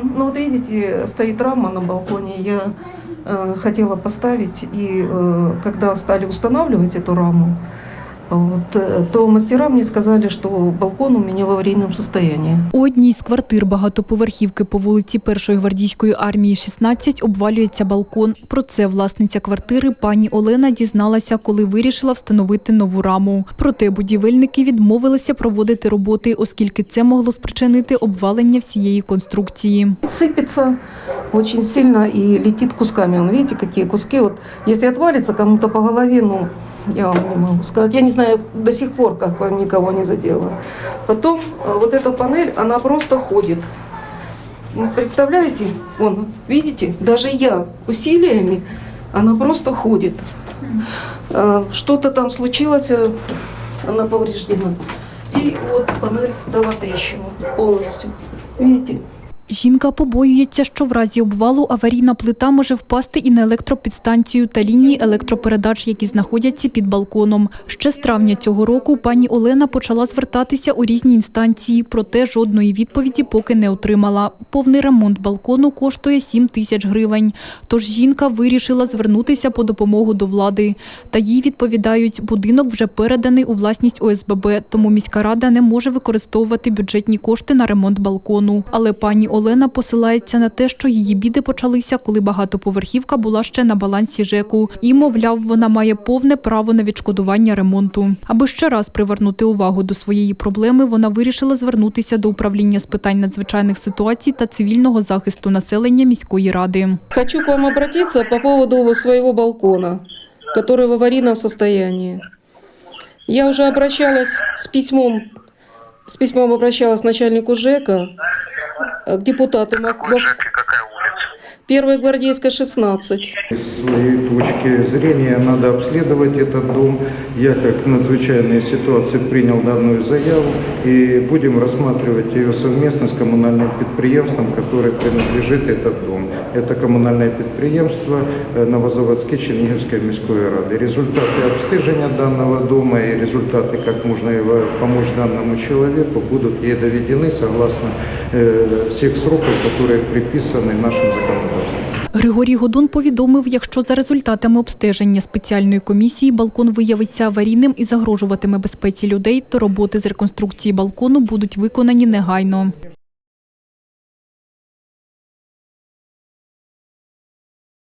Ну вот видите, стоит рама на балконе. Я э, хотела поставить, и э, когда стали устанавливать эту раму, вот, э, то мастера мне сказали, что балкон у меня в аварийном состоянии. У одній з квартир багатоповерхівки по вулиці Першої гвардійської армії 16 обвалюється балкон. Про це власниця квартири пані Олена дізналася, коли вирішила встановити нову раму. Проте будівельники відмовилися проводити роботи, оскільки це могло спричинити обвалення всієї конструкції. Сыпется очень сильно и летит кусками. Вон, видите, какие куски. Вот, если отвалится кому-то по голове, ну, я вам не могу сказать. Я не знаю до сих пор, как никого не задела. Потом э, вот эта панель, она просто ходит. Ну, Представляете? Вон, видите, даже я усилиями, она просто ходит. Э, Что-то там случилось, э, она повреждена. И вот панель дала трещину полностью. Видите? Жінка побоюється, що в разі обвалу аварійна плита може впасти і на електропідстанцію та лінії електропередач, які знаходяться під балконом. Ще з травня цього року пані Олена почала звертатися у різні інстанції, проте жодної відповіді поки не отримала. Повний ремонт балкону коштує 7 тисяч гривень. Тож жінка вирішила звернутися по допомогу до влади. Та їй відповідають, будинок вже переданий у власність ОСББ, тому міська рада не може використовувати бюджетні кошти на ремонт балкону. Але пані Олена посилається на те, що її біди почалися, коли багатоповерхівка була ще на балансі ЖЕКу. І, мовляв, вона має повне право на відшкодування ремонту. Аби ще раз привернути увагу до своєї проблеми, вона вирішила звернутися до управління з питань надзвичайних ситуацій та цивільного захисту населення міської ради. Хочу к вам обратиться по поводу своего балкона, который в аварийном состоянии. Я уже обращалась с письмом, с письмом обращалась к начальнику ЖЭКа, э, к депутату Мак- Какой какая Первая гвардейская 16. С своей точки зрения надо обследовать этот дом. Я как надзвычайные ситуации принял данную заяву и будем рассматривать ее совместно с коммунальным предприемством, которое принадлежит этот дом. Это коммунальное предприемство э, Новозаводской Черниговской міської ради. Результаты обстежения данного дома и результаты, как можно его помочь данному человеку, будут ей доведены согласно э, всех сроков, которые приписаны нашим законодательством. Григорій Годун повідомив, якщо за результатами обстеження спеціальної комісії балкон виявиться аварійним і загрожуватиме безпеці людей, то роботи з реконструкції балкону будуть виконані негайно.